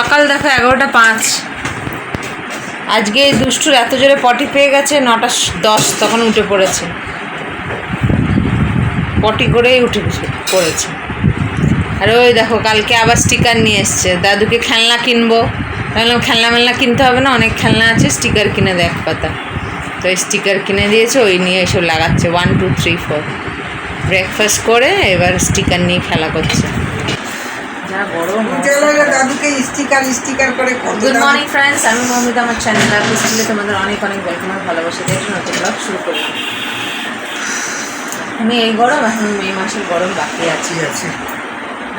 সকাল দেখো এগারোটা পাঁচ। আজকে এই দুষ্টুর এত জোরে পটি পেয়ে গেছে, নটা দশ তখন উঠে পড়েছে। পটি করেই উঠে পড়েছে। আর ওই দেখো, কালকে আবার স্টিকার নিয়ে এসছে। দাদুকে খেলনা কিনবো। তাহলে খেলনা মেলনা কিনতে হবে না, অনেক খেলনা আছে স্টিকার কিনে দেখ পাতা। তো স্টিকার কিনে দিয়েছে, ওই নিয়ে এসব লাগাচ্ছে। One two three four breakfast করে এবার স্টিকার নিয়ে খেলা করছে। যা গরম দাদুকে স্টিকার স্টিকার করে কত গুড মর্নিং ফ্রেন্ডস আমি মমিতা আমার চ্যানেল আর স্কুলে তোমাদের অনেক অনেক ওয়েলকাম আর ভালোবাসা দিয়ে একটা নতুন ব্লগ শুরু করি আমি এই গরম এখন মে মাসের গরম বাকি আছে। আছে।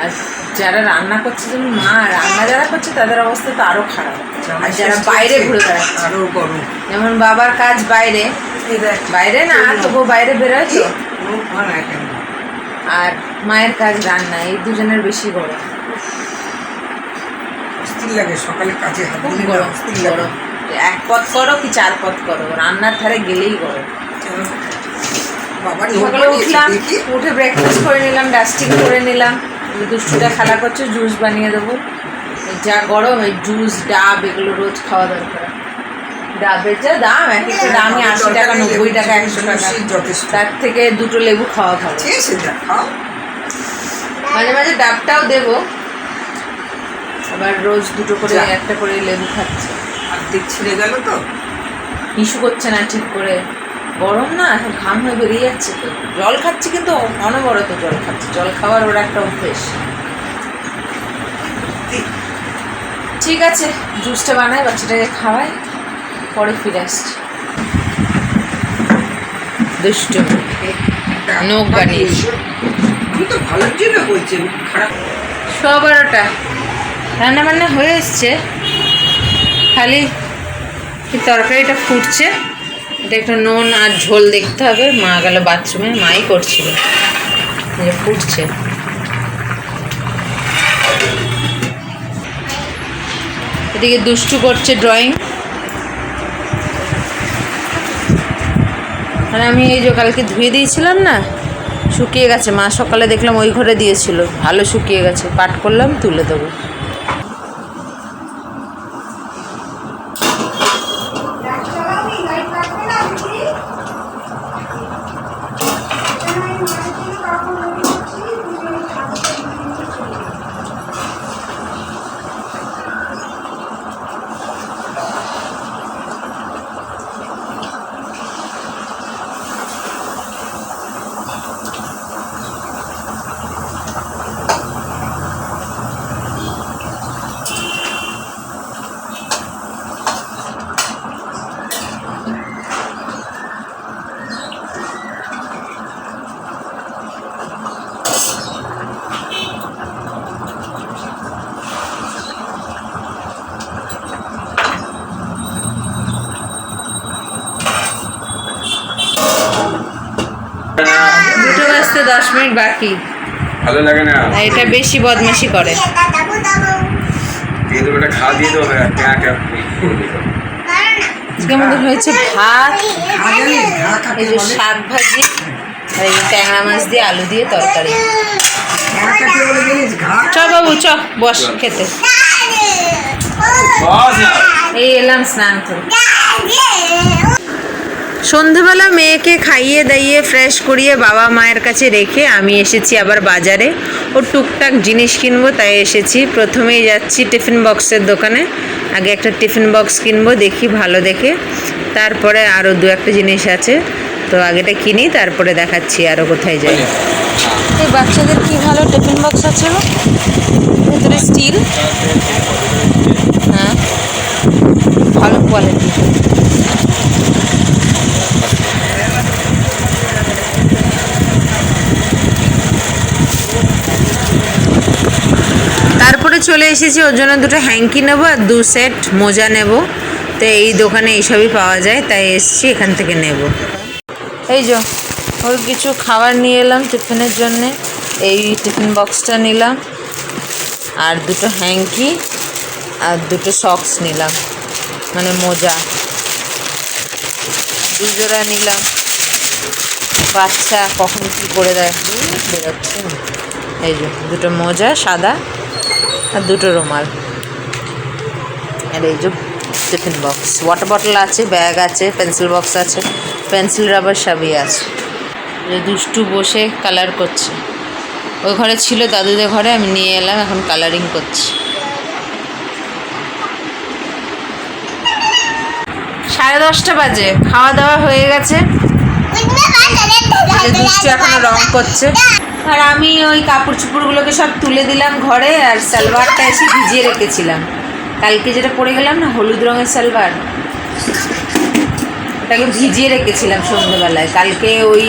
আর যারা রান্না করছে যেমন মা রান্না যারা করছে তাদের অবস্থা তো আরও খারাপ। আর যারা বাইরে ঘুরে বেড়াচ্ছে। আরও গরম। যেমন বাবার কাজ বাইরে। বাইরে না তবুও বাইরে বেরোয় তো। আর মায়ের কাজ রান্না এই দুজনের বেশি গরম। অস্থির লাগে সকালে কাজে হাত দিলে না, অস্থির লাগে। এক পথ করো কি চার পথ করো রান্নার ধারে গেলেই। সকালে উঠলাম উঠে ব্রেকফাস্ট করে নিলাম ডাস্টিং করে নিলাম। দুষ্টুটা খেলা করছে জুস বানিয়ে দেবো। যা গরম এই জুস ডাব এগুলো রোজ খাওয়া দরকার। ডাবের যা দাম এক একটা দামই আশি টাকা নব্বই টাকা একশো টাকা। যথেষ্ট। তার থেকে দুটো লেবু খাওয়া ভালো। আছে সেটা খাও। মাঝে মাঝে ডাবটাও দেবো। আবার রোজ দুটো করে একটা করে লেবু খাচ্ছে। অর্ধেক ছিঁড়ে গেল তো? ইস্যু করছে না ঠিক করে। গরম না এখন ঘাম হয়ে বেরিয়ে যাচ্ছে তো। জল খাচ্ছি কিন্তু অনবরত জল খাচ্ছে। জল খাওয়ার ওর একটা অভ্যেস। ঠিক আছে জুসটা বানাই বাচ্চাটাকে খাওয়াই। পরে ফিরে আসছি। দুষ্টু নখ বানিয়েছি। আমি তো রান্না বান্না হয়ে এসছে। খালি তরকারিটা ফুটছে। এটা একটু নুন আর ঝোল দেখতে হবে। মা গেল বাথরুমে, মাই করছিল। ফুটছে। এদিকে দুষ্টু করছে ড্রয়িং। আর আমি এই যে কালকে ধুয়ে দিয়েছিলাম না, শুকিয়ে গেছে। মা সকালে দেখলাম ওই ঘরে দিয়েছিল। ভালো শুকিয়ে গেছে। পাট করলাম, তুলে দেবো। দুটো বাজতে দশ মিনিট বাকি। ভালো লাগে না? এটা বেশি বদমাশি করে। দিয়ে দেবো এটা খাওয়া দিয়ে দেবো ক্যা ক্যা আজকে আমাদের হয়েছে ভাত। এই যে শাক ভাজি আর এই ট্যাংরা মাছ দিয়ে আলু দিয়ে তরকারি। চ বাবু চ বস খেতে। এই এলাম স্নান করে। সন্ধেবেলা মেয়েকে খাইয়ে দাইয়ে ফ্রেশ করিয়ে বাবা মায়ের কাছে রেখে আমি এসেছি আবার বাজারে। ও টুকটাক জিনিস কিনবো, তাই এসেছি। প্রথমেই যাচ্ছি টিফিন বক্সের দোকানে। আগে একটা টিফিন বক্স কিনবো, দেখি ভালো দেখে। তারপরে আরও দু একটা জিনিস আছে। তো আগেটা কিনি, তারপরে দেখাচ্ছি আরও কোথায় যাই। এই বাচ্চাদের কি ভালো টিফিন বক্স আছে ভেতরে স্টিল হ্যাঁ। ভালো কোয়ালিটি তারপরে চলে এসেছি, ওর জন্য দুটো হ্যাঙ্কি নেব আর দু সেট মোজা নেব। তো এই দোকানে এইসবই পাওয়া যায়, তাই এসছি, এখান থেকে নেব। এই যে, ওর কিছু খাবার নিয়ে এলাম টিফিনের জন্যে, এই টিফিন বক্সটা নিলাম, আর দুটো হ্যাঙ্কি, আর দুটো সক্স নিলাম মানে মোজা। দুজোড়া নিলাম। বাচ্চা কখন কী করে দেয় বেরোচ্ছে। এই যে, দুটো মোজা, সাদা আর দুটো রুমাল। আর এই যে টিফিন বক্স। ওয়াটার বটল আছে ব্যাগ আছে পেন্সিল বক্স আছে পেন্সিল রাবার সবই আছে। দুষ্টু বসে কালার করছে। ওই ঘরে ছিল দাদুদের ঘরে, আমি নিয়ে এলাম, এখন কালারিং করছি। সাড়ে দশটা বাজে, খাওয়া দাওয়া হয়ে গেছে। দুষ্টু এখনও রং করছে। আর আমি ওই কাপড় চুপড়গুলোকে সব তুলে দিলাম ঘরে আর সালোয়ারটা এসে ভিজিয়ে রেখেছিলাম। কালকে যেটা পরে গেলাম না, হলুদ রঙের সালোয়ার। ওটাকে ভিজিয়ে রেখেছিলাম সন্ধ্যেবেলায় কালকে ওই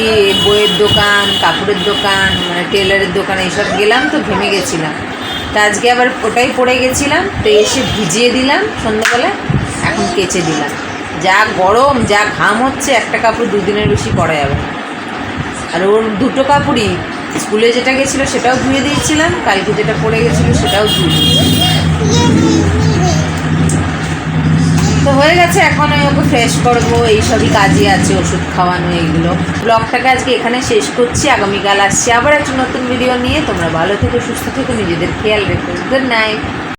বইয়ের দোকান, কাপড়ের দোকান মানে টেলারের দোকান, এইসব গেলাম তো ঘেমে গেছিলাম। তা আজকে আবার ওটাই পরে গেছিলাম, তো এসে ভিজিয়ে দিলাম সন্ধ্যেবেলায় এখন কেচে দিলাম। যা গরম, যা ঘাম হচ্ছে, একটা কাপড় দুদিনের বেশি পরা যাবে আর ওর দুটো কাপড়ই স্কুলে যেটা গেছিল সেটাও ধুয়ে দিয়েছিলাম, কালকে যেটা পড়ে গেছিল সেটাও ধুয়ে তো হয়ে গেছে, এখন আমি ওকে ফ্রেশ করব, এইসবই কাজই আছে, ওষুধ খাওয়ানো, এইগুলো। ব্লগটাকে আজকে এখানে শেষ করছি, আগামীকাল আসছি আবার একটা নতুন ভিডিও নিয়ে। তোমরা ভালো থেকো, সুস্থ থেকো, নিজেদের খেয়াল রেখো। Good night